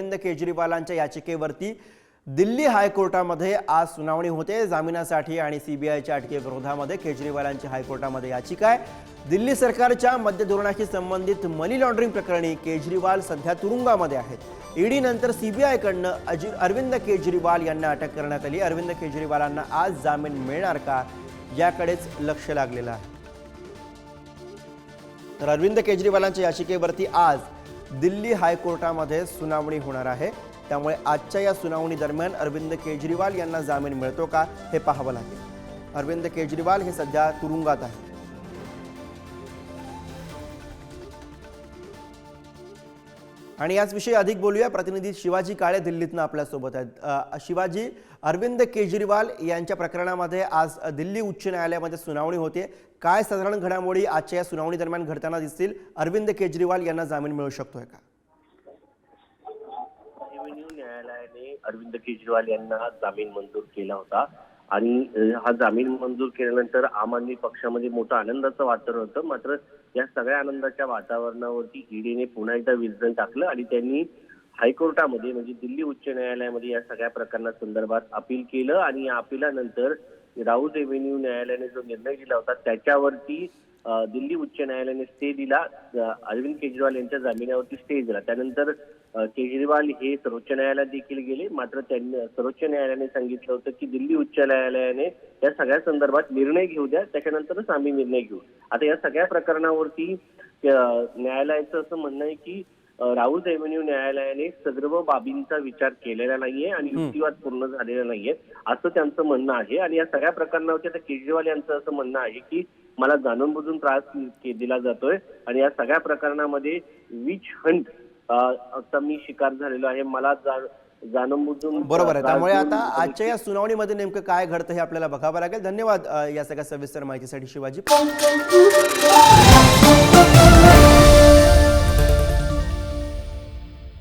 अरविंद केजरीवालांच्या याचिकेवरती दिल्ली हायकोर्टामध्ये आज सुनावणी होते. जामिनासाठी आणि सीबीआयच्या अटकेविरोधामध्ये केजरीवालांची हायकोर्टामध्ये याचिका आहे. दिल्ली सरकारच्या मद्य धोरणाशी संबंधित मनी लॉन्ड्रिंग प्रकरणी केजरीवाल सध्या तुरुंगामध्ये आहेत. ईडी नंतर सीबीआयकडनं अजि अरविंद केजरीवाल यांना अटक करण्यात आली. अरविंद केजरीवालांना आज जामीन मिळणार का याकडेच लक्ष लागलेलं आहे. तर अरविंद केजरीवालांच्या याचिकेवरती आज दिल्ली हायकोर्टामध्ये सुनावणी होणार आहे. त्यामुळे आजच्या या सुनावणी दरम्यान अरविंद केजरीवाल यांना जामीन मिळतो का हे पाहावं लागेल. अरविंद केजरीवाल हे सध्या तुरुंगात आहे आणि याचविषयी अधिक बोलूया. प्रतिनिधी शिवाजी काळे दिल्लीतनं आपल्यासोबत आहेत. शिवाजी अरविंद केजरीवाल यांच्या प्रकरणामध्ये आज दिल्ली उच्च न्यायालयामध्ये सुनावणी होते. काय साधारण घडामोडी आजच्या या सुनावणी दरम्यान घडताना दिसतील? अरविंद केजरीवाल यांना जामीन मिळू शकतोय का? न्यायालयाने अरविंद केजरीवाल यांना जामीन मंजूर केला होता. आणि हा जामीन मंजूर केल्यानंतर आम आदमी पक्षामध्ये मोठं आनंदाचं वातावरण होतं. मात्र या सगळ्या आनंदाच्या वातावरणावरती ईडीने पुन्हा एकदा विजन टाकलं आणि त्यांनी हायकोर्टामध्ये म्हणजे दिल्ली उच्च न्यायालयामध्ये या सगळ्या प्रकरणासंदर्भात अपील केलं आणि या अपिलानंतर राऊत रेव्हेन्यू न्यायालयाने जो निर्णय दिला होता त्याच्यावरती दिल्ली उच्च न्यायालयाने स्टे दिला. अरविंद केजरीवाल यांच्या जामिनावरती स्टे दिला. त्यानंतर केजरीवाल हे सर्वोच्च न्यायालयात देखील गेले. मात्र त्यांनी सर्वोच्च न्यायालयाने सांगितलं होतं की दिल्ली उच्च न्यायालयाने या सगळ्या संदर्भात निर्णय घेऊ द्या. त्याच्यानंतरच आम्ही निर्णय घेऊ. आता या सगळ्या प्रकरणावरती न्यायालयाचं असं म्हणणं आहे की राऊत रेव्हेन्यू न्यायालयाने सर्व बाबींचा विचार केलेला नाहीये आणि युक्तिवाद पूर्ण झालेला नाहीये असं त्यांचं म्हणणं आहे. आणि या सगळ्या प्रकरणावरती आता केजरीवाल यांचं असं म्हणणं आहे की मला जाणून बुजून त्रास के- दिला जातोय. आणि या सगळ्या प्रकरणामध्ये विच हंट आता मी शिकार झालेलो आहे. मला जाणून बुजून बरोबर आहे. त्यामुळे आता आजच्या या सुनावणीमध्ये नेमकं काय घडतं हे आपल्याला बघावं लागेल. धन्यवाद या सगळ्या सविस्तर माहितीसाठी शिवाजी.